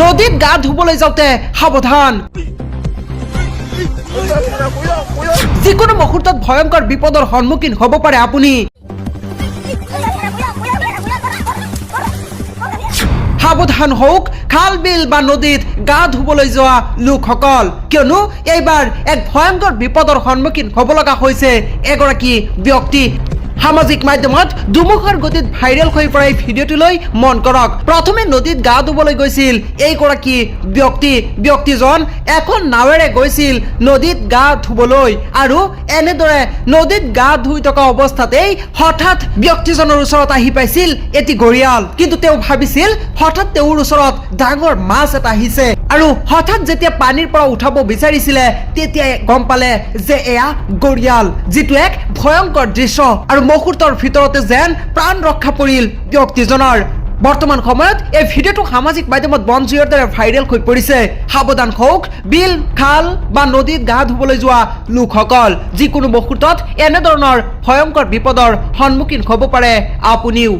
নদীত গা ধুবলৈ যাওঁতে সাৱধান যিকোনো মুহূৰ্তত ভয়ংকৰ বিপদৰ সন্মুখীন হ'ব পাৰে আপুনি। সাৱধান হওক, খাল, বিল বা নদীত গা ধুবলৈ যোৱা লোকসকল। কিয়নো এইবাৰ এক ভয়ংকৰ বিপদৰ সন্মুখীন হ'ব লগা হৈছে এগৰাকী ব্যক্তি। সামাজিক মাধ্যমত দুমুখৰ গতিত ভাইৰেল হৈ পৰা এই ভিডিঅ'টোলৈ মন কৰক। প্ৰথমে নদীত গা ধুবলৈ গৈছিল। এইগৰাকী ব্যক্তি, ব্যক্তিজন এখন নাৱেৰে গৈছিল নদীত গা ধুবলৈ আৰু এনেদৰে নদীত গা ধুই থকা অৱস্থাতেই হঠাৎ ব্যক্তিজনৰ ওচৰত আহি পাইছিল এটি ঘৰিয়াল কিন্তু তেওঁ ভাবিছিল, হঠাৎ তেওঁৰ ওচৰত ডাঙৰ মাছ এটা আহিছে। আৰু হঠাৎ যেতিয়া পানীৰ পৰা উঠাব বিচাৰিছিলে, তেতিয়াই গম পালে যে এয়া গৰিয়াল যিটো এক ভয়ংকৰ দৃশ্য। আৰু মুহূৰ্তৰ ভিতৰতে যেন প্ৰাণ ৰক্ষা পৰিল ব্যক্তিজনৰ। বৰ্তমান সময়ত এই ভিডিঅ'টো সামাজিক মাধ্যমত বন জুইৰ দৰে ভাইৰেল হৈ পৰিছে। সাৱধান হওক, বিল, খাল বা নদীত গা ধুবলৈ যোৱা লোকসকল, যিকোনো মুহূৰ্তত এনেধৰণৰ ভয়ংকৰ বিপদৰ সন্মুখীন হ'ব পাৰে। আপুনিও